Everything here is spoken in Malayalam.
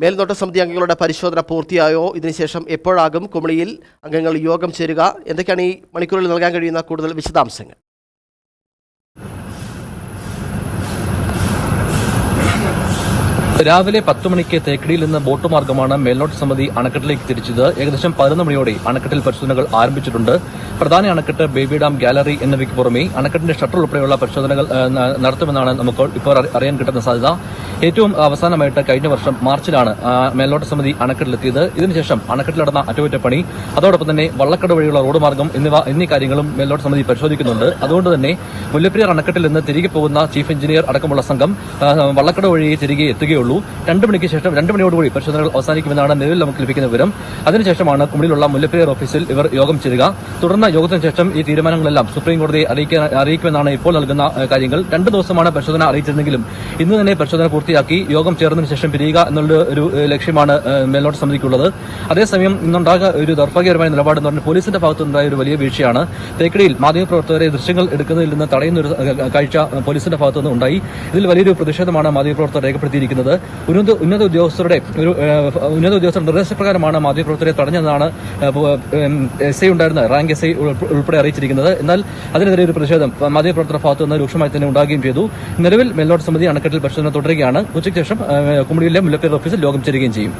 മേൽനോട്ട സമിതി അംഗങ്ങളുടെ പരിശോധന പൂർത്തിയായോ? ഇതിനുശേഷം എപ്പോഴാകും കുമളിയിൽ അംഗങ്ങൾ യോഗം ചേരുക? എന്തൊക്കെയാണ് ഈ മണിക്കൂറിൽ നൽകാൻ കഴിയുന്ന കൂടുതൽ വിശദാംശങ്ങൾ? രാവിലെ പത്ത് മണിക്ക് തേക്കടിയിൽ നിന്ന് ബോട്ട് മാർഗമാണ് മേൽനോട്ട് സമിതി അണക്കെട്ടിലേക്ക് തിരിച്ചത്. ഏകദേശം പതിനൊന്ന് മണിയോടെ അണക്കെട്ടിൽ പരിശോധനകൾ ആരംഭിച്ചിട്ടുണ്ട്. പ്രധാന അണക്കെട്ട് ബേബി ഡാം ഗാലറി എന്നിവയ്ക്ക് പുറമെ അണക്കെട്ടിന്റെ ഷട്ടർ ഉൾപ്പെടെയുള്ള പരിശോധനകൾ നടത്തുമെന്നാണ് നമുക്ക് ഇപ്പോൾ അറിയാൻ കിട്ടുന്ന സാധ്യത. ഏറ്റവും അവസാനമായിട്ട് കഴിഞ്ഞ വർഷം മാർച്ചിലാണ് മേൽനോട്ട സമിതി അണക്കെട്ടിലെത്തിയത്. ഇതിനുശേഷം അണക്കെട്ടിൽ നടന്ന അറ്റകുറ്റപ്പണി അതോടൊപ്പം തന്നെ വള്ളക്കട വഴിയുള്ള റോഡ് മാർഗം എന്നിവ എന്നീ കാര്യങ്ങളും മേൽനോട്ട് സമിതി പരിശോധിക്കുന്നുണ്ട്. അതുകൊണ്ട് തന്നെ മുല്ലപ്പെരിയാർ അണക്കെട്ടിൽ നിന്ന് തിരികെ പോകുന്ന ചീഫ് എഞ്ചിനീയർ അടക്കമുള്ള സംഘം വള്ളക്കട വഴി തിരികെ എത്തുകയുള്ളൂ. രണ്ട് മണിക്ക് ശേഷം രണ്ട് മണിയോടുകൂടി പരിശോധനകൾ അവസാനിക്കുമെന്നാണ് നിലവിൽ നമുക്ക് ലഭിക്കുന്ന വിവരം. അതിനുശേഷമാണ് കുമിളിലുള്ള മുല്ലപ്പെരിയാർ ഓഫീസിൽ ഇവർ യോഗം ചേരുക. തുടർന്ന് യോഗത്തിന് ശേഷം ഈ തീരുമാനങ്ങളെല്ലാം സുപ്രീം കോടതിയെ അറിയിക്കുമെന്നാണ് ഇപ്പോൾ നൽകുന്ന കാര്യങ്ങൾ. രണ്ട് ദിവസമാണ് പരിശോധന അറിയിച്ചിരുന്നെങ്കിലും ഇന്ന് തന്നെ പരിശോധന പൂർത്തിയാക്കി യോഗം ചേർന്നതിന് ശേഷം പിരിയുക എന്നുള്ള ഒരു ലക്ഷ്യമാണ് മേൽനോട്ട സമിതിക്കുള്ളത്. അതേസമയം ഇന്നുണ്ടാക ഒരു ദൗർഭാഗ്യകരമായ നിലപാടെന്ന് പറഞ്ഞാൽ പോലീസിന്റെ ഭാഗത്തുണ്ടായ ഒരു വലിയ വീഴ്ചയാണ്. തേക്കടിയിൽ മാധ്യമപ്രവർത്തകരെ ദൃശ്യങ്ങൾ എടുക്കുന്നതിൽ നിന്ന് തടയുന്ന ഒരു കാഴ്ച പോലീസിന്റെ ഭാഗത്തുനിന്ന് ഉണ്ടായി ഇതിൽ വലിയൊരു പ്രതിഷേധമാണ് മാധ്യമപ്രവർത്തകർ രേഖപ്പെടുത്തിയിരിക്കുന്നത്. ഉന്നത ഉന്നത ഉദ്യോഗസ്ഥരുടെ ഒരു ഉന്നത ഉദ്യോഗസ്ഥരുടെ നിർദ്ദേശപ്രകാരമാണ് മാധ്യമപ്രവർത്തകരെ തടഞ്ഞതെന്നാണ് എസ് ഐ ഉണ്ടായിരുന്ന റാങ്ക് എസ് ഐ ഉൾപ്പെടെ അറിയിച്ചിരിക്കുന്നത്. എന്നാൽ അതിനെതിരെ ഒരു പ്രതിഷേധം മാധ്യമപ്രവർത്തകരുടെ ഭാഗത്തു നിന്ന് രൂക്ഷമായി തന്നെ ഉണ്ടാകുകയും ചെയ്തു. നിലവിൽ മേൽനോട്ട സമിതി അണക്കെട്ടിൽ പരിശോധന തുടരുകയാണ്. ഉച്ചയ്ക്ക് ശേഷം കുമ്പിയിലെ മുല്ലപ്പേർ ഓഫീസിൽ യോഗം ചേരുകയും ചെയ്യും.